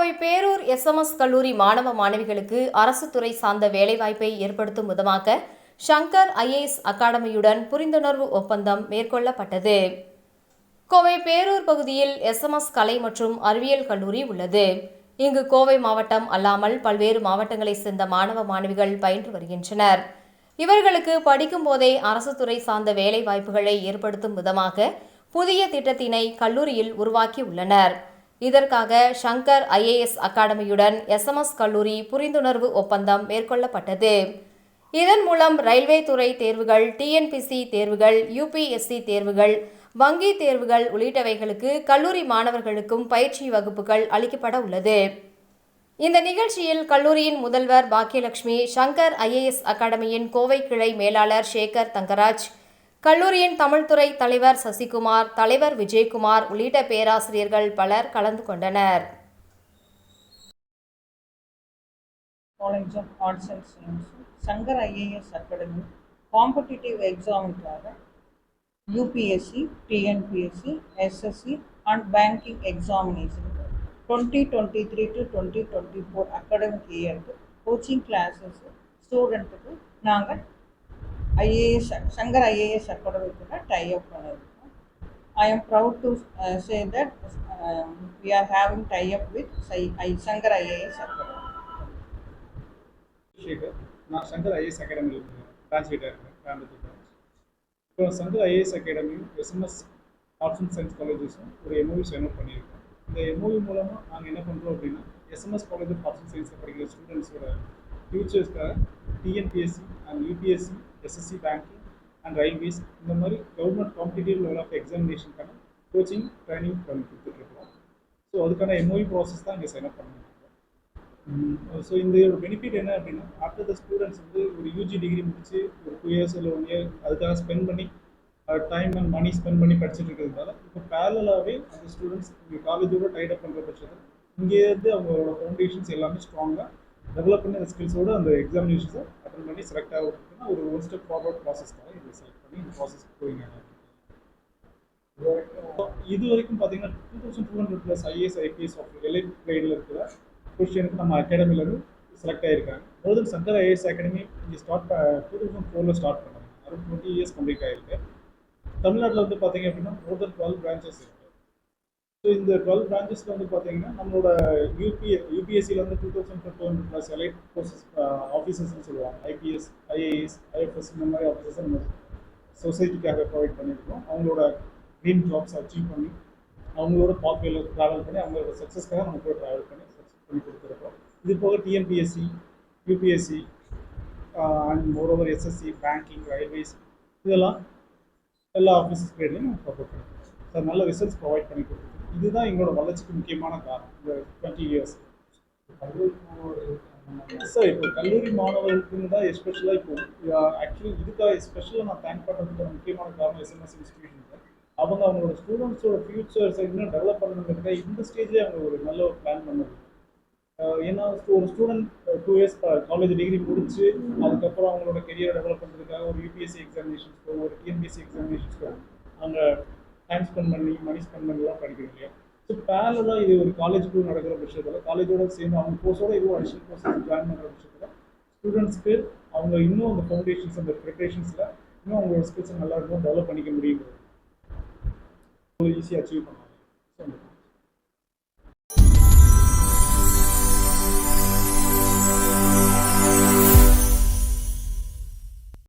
Kovai Perur SMS கல்லூரி மாணவ மாணவிகளுக்கு அரசு துறை சார்ந்த வேலைவாய்ப்பை ஏற்படுத்தும் விதமாக ஷங்கர் ஐஏஎஸ் அகாடமியுடன் புரிந்துணர்வு ஒப்பந்தம் மேற்கொள்ளப்பட்டது. கோவை பேரூர் பகுதியில் எஸ்எம்எஸ் கலை மற்றும் அறிவியல் கல்லூரி உள்ளது. இங்கு கோவை மாவட்டம் அல்லாமல் பல்வேறு மாவட்டங்களைச் சேர்ந்த மாணவ மாணவிகள் பயின்று வருகின்றனர். இவர்களுக்கு படிக்கும் போதே அரசு துறை சார்ந்த வேலை வாய்ப்புகளை ஏற்படுத்தும் விதமாக புதிய திட்டத்தினை கல்லூரியில் உருவாக்கியுள்ளனர். இதற்காக ஷங்கர் ஐஏஎஸ் அகாடமியுடன் எஸ்எம்எஸ் கல்லூரி புரிந்துணர்வு ஒப்பந்தம் மேற்கொள்ளப்பட்டது. இதன் மூலம் ரயில்வே துறை தேர்வுகள் டிஎன்பிசி தேர்வுகள் யூபிஎஸ்சி தேர்வுகள் வங்கி தேர்வுகள் உள்ளிட்டவைகளுக்கு கல்லூரி மாணவர்களுக்கும் பயிற்சி வகுப்புகள் அளிக்கப்பட உள்ளது. இந்த நிகழ்ச்சியில் கல்லூரியின் முதல்வர் பாக்கியலட்சுமி சங்கர் ஐஏஎஸ் அகாடமியின் கோவை கிளை மேலாளர் சேகர் தங்கராஜ் கல்லூரியின் தமிழ்துறை தலைவர் சசிகுமார் தலைவர் விஜயகுமார் உள்ளிட்ட பேராசிரியர்கள் பலர் கலந்து கொண்டனர். College of arts and science Shankar IAS academy competitive எக்ஸாமுக்காக UPSC TNPSC SSC and banking examination twenty twenty three to twenty twenty four academic இயருக்கு கோச்சிங் கிளாஸஸ் ஸ்டூடெண்ட்டுக்கு நாங்கள் ஐஏஎஸ் சங்கர் ஐஏஎஸ் அகாடமி கூட டை அப் பண்ணியிருக்கோம் I am proud to say that we are having tie up with சை ஐ Shankar IAS academy நான் Shankar IAS அகாடமியில் branch leader இருக்கேன். கோயம்புத்தூர் இப்போ சங்கர் ஐஏஎஸ் அகாடமியும் எஸ்எம்எஸ் ஆர்ட்ஸ் அண்ட் சயின்ஸ் காலேஜஸும் ஒரு எம்ஓவி சைன் அப் பண்ணியிருக்கோம். இந்த எம்ஓவி மூலமாக நாங்கள் என்ன பண்ணுறோம் அப்படின்னா SMS college of arts and சயின்ஸில் படிக்கிற ஸ்டூடெண்ட்ஸோட ஃபியூச்சர்ஸ்க்காக TNPSC and UPSC SSC banking and railways இந்த மாதிரி கவர்மெண்ட் காம்படிட்டிவ் லெவல் ஆஃப் எக்ஸாமினேஷனுக்கான கோச்சிங் ட்ரைனிங் பண்ணி கொடுத்துட்ருக்கோம். ஸோ அதுக்கான எம்ஓஇ ப்ராசஸ் தான் இங்கே சைன் அப் பண்ணியிருக்கோம் ஸோ இந்த பெனிஃபிட் என்ன அப்படின்னா ஆஃப்டர் த ஸ்டூடெண்ட்ஸ் வந்து ஒரு யூஜி டிகிரி முடிச்சு ஒரு டூ இயர்ஸ் இல்லை ஒன் இயர் அதுக்காக ஸ்பெண்ட் பண்ணி டைம் அண்ட் மணி ஸ்பெண்ட் பண்ணி படிச்சுட்டு இருக்கிறதுனால இப்போ பேரலாகவே அந்த ஸ்டூடெண்ட்ஸ் இங்கே காலேஜோட டைட் அப் பண்ணுற பட்சத்தில் இங்கேருந்து அவங்களோட ஃபவுண்டேஷன்ஸ் எல்லாமே ஸ்ட்ராங்காக டெவலப் பண்ண ஸ்கில்ஸோடு ஸ்கில்ஸோட அந்த எக்ஸாமினேஷன்ஸை அட்டன் பண்ணி செலக்ட் ஆகிறதுக்குன்னா ஒரு ஒன் ஸ்டெப் ஃபார்வர்ட் ப்ராசஸ்க்காக இதை செலக்ட் பண்ணி இந்த ப்ராசஸ் போயிங்க இது வரைக்கும் பார்த்தீங்கன்னா two thousand two hundred plus IAS IPS of elite கிரேடில் இருக்கிற கொஸ்டினுக்கு நம்ம அகாடமிலேருந்து செலக்ட் ஆகிருக்காங்க மோர் சங்கர் ஐஏஎஸ் அகாடமி இங்கே ஸ்டார்ட் டூ தௌசண்ட் ஃபோரில் ஸ்டார்ட் பண்ணாங்க. அரௌண்ட் டுவெண்ட்டி இயர்ஸ் கம்ப்ளீட் ஆகிருக்கு தமிழ்நாட்டில் வந்து பார்த்தீங்க அப்படின்னா மோர் தென் டுவெல் பிரான்ச்சஸ் இருக்குது ஸோ இந்த டுவெல் பிரான்ச்சஸில் வந்து பார்த்தீங்கன்னா நம்மளோட யூபி யூபிஎஸ்சியில் வந்து two thousand two hundred plus elite courses ஆஃபீஸர்ஸ்னு சொல்லுவாங்க. ஐபிஎஸ் ஐஏஎஸ் ஐஎஃப்எஸ் இந்த மாதிரி ஆஃபீஸர்ஸ் நம்ம சொசைட்டிக்காக ப்ரொவைட் பண்ணியிருக்கோம். அவங்களோட ட்ரீம் ஜாப்ஸ் அச்சீவ் பண்ணி அவங்களோட பாத்வேல ட்ராவல் பண்ணி அவங்களோட சக்ஸஸ்க்காக நம்ம கூட ட்ராவல் பண்ணி சக்ஸஸ் பண்ணி கொடுத்துருக்கோம். இது போக TNPSC UPSC and moreover SSC banking railways இதெல்லாம் எல்லா ஆஃபீஸஸ் கிரேட்லையும் நம்ம ப்ரொவைட் பண்ணிருக்கோம் சார் நல்ல ரிசல்ட்ஸ் ப்ரொவைட் பண்ணி கொடுத்துருக்கோம். இதுதான் எங்களோட வளர்ச்சிக்கு முக்கியமான காரணம். இந்த டுவெண்ட்டி இயர்ஸ் சார் இப்போ கல்லூரி மாணவர்களுக்குன்னு தான் எஸ்பெஷலாக இப்போ ஆக்சுவலி இதுக்காக எஸ்பெஷலாக நான் தேங்க் பண்ணுறதுக்கான முக்கியமான காரணம் எஸ்எம்எஸ் இன்ஸ்டியூஷன் அவங்க அவங்களோட ஸ்டூடெண்ட்ஸோட ஃபியூச்சர்ஸ் இன்னும் டெவலப் பண்ணணுங்கிறத இந்த ஸ்டேஜ்லேயே அவங்க ஒரு நல்ல ஒரு பிளான் பண்ணது. ஏன்னா ஒரு student two years college degree முடிச்சு அதுக்கப்புறம் அவங்களோட கெரியர் டெவலப் பண்ணுறதுக்காக ஒரு யூபிஎஸ்சி எக்ஸாமினேஷன்ஸ்க்கோ ஒரு டிஎன்பிஎஸ்சி எக்ஸாமினேஷன்ஸ்க்கோ அங்கே டைம் ஸ்பெண்ட் பண்ணி மணி ஸ்பெண்ட் பண்ணலாம் படிக்கிறோம் இல்லையா? ஸோ பேரலாக இது ஒரு காலேஜுக்குள்ள நடக்கிற விஷயத்தில் காலேஜோட சேர்ந்து அவங்க கோர்ஸோட இதுவும் அடிஷனல் கோர்ஸ் ஜாயின் பண்ணுற விஷயத்தில் ஸ்டூடெண்ட்ஸ்க்கு அவங்க இன்னும் அந்த ஃபவுண்டேஷன்ஸ் அந்த ப்ரிப்ரேஷன்ஸில் இன்னும் அவங்களோட ஸ்கில்ஸை நல்லா இருக்கும் டெவலப் பண்ணிக்க முடியுங்கிறது ஈஸியாக அச்சீவ் பண்ணுவாங்க ஸோ